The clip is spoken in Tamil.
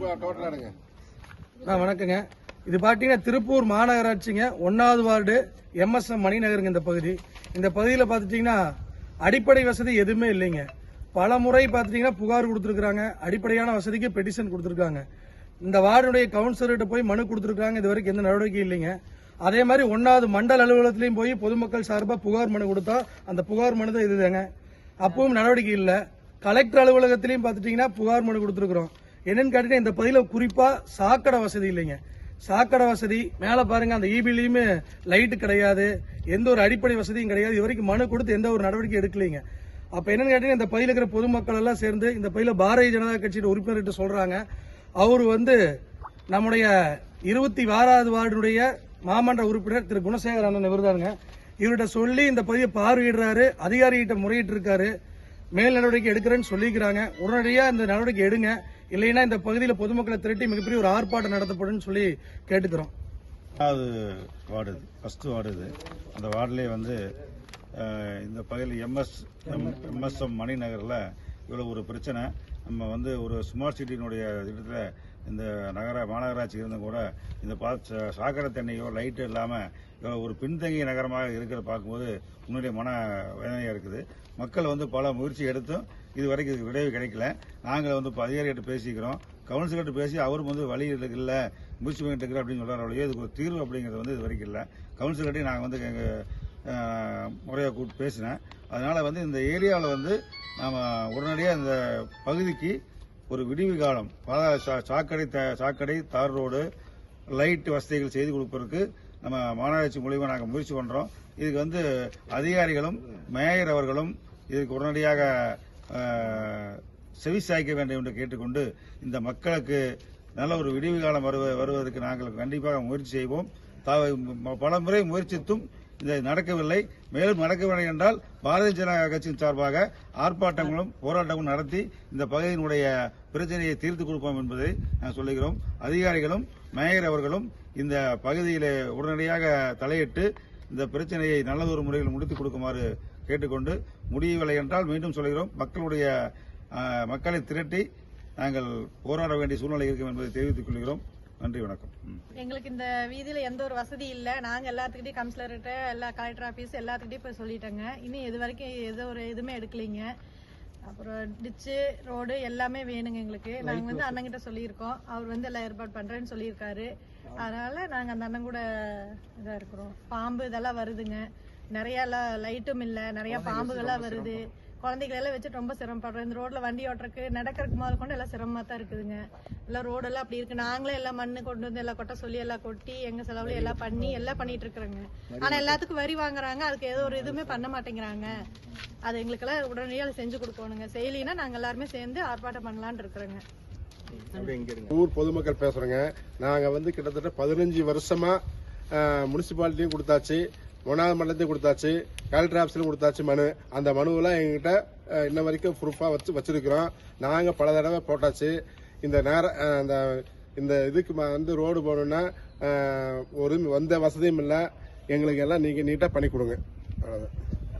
ஆ வணக்கங்க. இது பார்த்தீங்கன்னா திருப்பூர் மாநகராட்சிங்க. ஒன்னாவது வார்டு எம்எஸ்எம் மணிநகருங்க இந்த பகுதி. இந்த பகுதியில் பார்த்துட்டிங்கன்னா அடிப்படை வசதி எதுவுமே இல்லைங்க. பல முறை பார்த்துட்டிங்கன்னா புகார் கொடுத்துருக்குறாங்க. அடிப்படையான வசதிக்கு பெட்டிஷன் கொடுத்துருக்காங்க. இந்த வார்டுடைய கவுன்சிலர்கிட்ட போய் மனு கொடுத்துருக்காங்க இது வரைக்கும் எந்த நடவடிக்கையும் இல்லைங்க. அதே மாதிரி ஒன்னாவது மண்டல அலுவலகத்திலையும் போய் பொதுமக்கள் சார்பாக புகார் மனு கொடுத்தா அந்த புகார் மனு தான் இதுதாங்க. அப்பவும் நடவடிக்கை இல்லை. கலெக்டர் அலுவலகத்திலையும் பார்த்துட்டிங்கன்னா புகார் மனு கொடுத்துருக்குறோம். என்னன்னு கேட்டீங்கன்னா இந்த பகுதியில் குறிப்பாக சாக்கடை வசதி இல்லைங்க. சாக்கடை வசதி மேலே பாருங்க அந்த ஈபிலையுமே லைட்டு கிடையாது. எந்த ஒரு அடிப்படை வசதியும் கிடையாது. இது வரைக்கும் மனு கொடுத்து எந்த ஒரு நடவடிக்கை எடுக்கலைங்க. அப்போ என்னன்னு கேட்டீங்கன்னா இந்த பகுதியில் இருக்கிற பொதுமக்கள் எல்லாம் சேர்ந்து இந்த பகுதியில் பாரதிய ஜனதா கட்சியோட உறுப்பினர்கிட்ட சொல்கிறாங்க அவர் வந்து நம்முடைய இருபத்தி ஆறாவது வார்டுடைய மாமன்ற உறுப்பினர் திரு. குணசேகர் அண்ணன் இவர்தானுங்க. இவர்கிட்ட சொல்லி இந்த பகுதியை பார்வையிடுறாரு அதிகாரிகிட்ட முறையிட்டு இருக்காரு மேல் நடவடிக்கை எடுக்கிறேன்னு சொல்லிக்கிறாங்க. உடனடியாக இந்த நடவடிக்கை எடுங்க. இல்லைன்னா இந்த பகுதியில் பொதுமக்களை திரட்டி மிகப்பெரிய ஒரு ஆர்ப்பாட்டம் நடத்தப்படும் சொல்லி கேட்டுக்கிறோம். ரெண்டாவது வார்டு இது. ஃபஸ்ட்டு வார்டு இது. அந்த வார்டிலே வந்து இந்த பகுதியில் எம்எஸ் எம்எஸ்எம் மணிநகரில் இவ்வளோ ஒரு பிரச்சனை. நம்ம வந்து ஒரு ஸ்மார்ட் சிட்டியினுடைய திட்டத்தில் இந்த நகர மாநகராட்சி இருந்தும் கூட இந்த பா சாக்கடை தண்ணியோ லைட்டு இல்லாமல் ஒரு பின்தங்கிய நகரமாக இருக்கிறத பார்க்கும்போது உன்னுடைய மன வேதனையாக இருக்குது. மக்கள் வந்து பல முயற்சி எடுத்தும் இது வரைக்கும் இதுக்கு விடைவு கிடைக்கல. நாங்கள் வந்து இப்போ அதிகாரிகிட்ட பேசிக்கிறோம். கவுன்சிலர்கிட்ட பேசி அவரும் வந்து வழி இல்லை முயற்சி பண்ணிட்டு இருக்கிறோம் அப்படின்னு சொல்கிறார் இது இதுக்கு ஒரு தீர்வு அப்படிங்கிறது வந்து இது வரைக்கும் இல்லை. கவுன்சிலர்கிட்டையும் நாங்கள் வந்து எங்கள் முறையாக கூப்பிட்டு பேசினேன். அதனால் வந்து இந்த ஏரியாவில் வந்து நாம் உடனடியாக இந்த பகுதிக்கு ஒரு விடிவு காலம் சா- சாக்கடை த- சாக்கடை தார் ரோடு லைட் வசதிகள் செய்து கொடுப்பதற்கு நம்ம மாநகராட்சி மூலிமா நாங்கள் முயற்சி பண்ணுறோம் இதுக்கு வந்து அதிகாரிகளும் மேயர் அவர்களும் இதுக்கு உடனடியாக செவிசாய்க்க செவி சாய்க்க வேண்டும் என்று கேட்டுக்கொண்டு இந்த மக்களுக்கு நல்ல ஒரு விடிவு காலம் வருவ- வருவதற்கு நாங்கள் கண்டிப்பாக முயற்சி செய்வோம். பல முறை முயற்சித்தும் இது நடக்கவில்லை. மேலும் நடக்கவில்லை என்றால் பாரதிய ஜனதா கட்சியின் சார்பாக ஆர்ப்பாட்டங்களும் போராட்டங்களும் நடத்தி இந்த பகுதியினுடைய பிரச்சனையை தீர்த்து கொடுப்போம் என்பதை நான் சொல்லுகிறோம். அதிகாரிகளும் மேயர் அவர்களும் இந்த பகுதியிலே உடனடியாக தலையிட்டு இந்த பிரச்சனையை நல்லதொரு முறையில் முடித்துக் கொடுக்குமாறு கேட்டுக்கொண்டு முடியவில்லை என்றால் மீண்டும் சொல்கிறோம் மக்களுடைய மக்களை திரட்டி நாங்கள் போராட வேண்டிய சூழ்நிலை இருக்கும் என்பதை தெரிவித்துக் கொள்கிறோம். நன்றி வணக்கம். எங்களுக்கு இந்த வீதியில எந்த ஒரு வசதி இல்ல. நாங்க எல்லாத்துக்கிட்டையும் கவுன்சிலர்கிட்ட எல்லா கலெக்டர் ஆபீஸ் எல்லாத்துக்கிட்டையும் போய் சொல்லிட்டோங்க. இன்னும் இது வரைக்கும் எந்த ஒரு இதுவுமே எடுக்கலைங்க. அப்புறம் டிச்சு ரோடு எல்லாமே வேணுங்க எங்களுக்கு. நாங்க வந்து அண்ணங்கிட்ட சொல்லியிருக்கோம். அவர் வந்து எல்லாம் ஏற்பாடு பண்றேன்னு சொல்லியிருக்காரு. அதனால நாங்க அந்த அண்ணன் கூட இதா இருக்கிறோம். பாம்பு இதெல்லாம் வருதுங்க. நிறைய எல்லாம் லைட்டும் இல்ல. நிறைய பாம்புகள்லாம் வருது. குழந்தைகளை எல்லாம் வச்சுட்டு ரொம்ப சிரமப்படுறோம். இந்த ரோட்ல வண்டி ஓட்டுறதுக்கு நடக்கிறதுக்கு முதல் கொண்டு எல்லாம் சிரமமா தான் இருக்குதுங்க. எல்லாம் ரோடெல்லாம் அப்படி இருக்கு. நாங்களே எல்லாம் மண்ணு கொண்டு வந்து எல்லாம் கொட்ட சொல்லி எல்லாம் கொட்டி எங்க செலவுல எல்லாம் பண்ணி எல்லாம் பண்ணிட்டு இருக்கிறோங்க. ஆனா எல்லாத்துக்கும் வரி வாங்குறாங்க. அதுக்கு ஏதோ ஒரு இதுவுமே பண்ண மாட்டேங்கிறாங்க. அது எங்களுக்கெல்லாம் உடனடியாக செஞ்சு கொடுக்கணுங்க. செய்யலினா நாங்க எல்லாருமே சேர்ந்து ஆர்ப்பாட்டம் பண்ணலாம்னு இருக்கிறோங்க. ஊர் பொதுமக்கள் பேசுறோங்க. நாங்க வந்து கிட்டத்தட்ட பதினஞ்சு வருஷமா முனிசிபாலிட்டியும் கொடுத்தாச்சு. ஒன்றாவது மண்டலத்தையும் கொடுத்தாச்சு கலெக்டர் ஆஃபீஸில் கொடுத்தாச்சு மனு. அந்த மனுவெல்லாம் எங்ககிட்ட இன்ன வரைக்கும் ப்ரூஃபாக வச்சு வச்சிருக்கிறோம். நாங்கள் பல தடவை போட்டாச்சு. இந்த நேர அந்த இந்த இதுக்கு ம- வந்து ரோடு போகணுன்னா ஒரு எந்த வசதியும் இல்லை. எங்களுக்கு எல்லாம் நீங்கள் நீட்டாக பண்ணி கொடுங்க. அவ்வளோதான்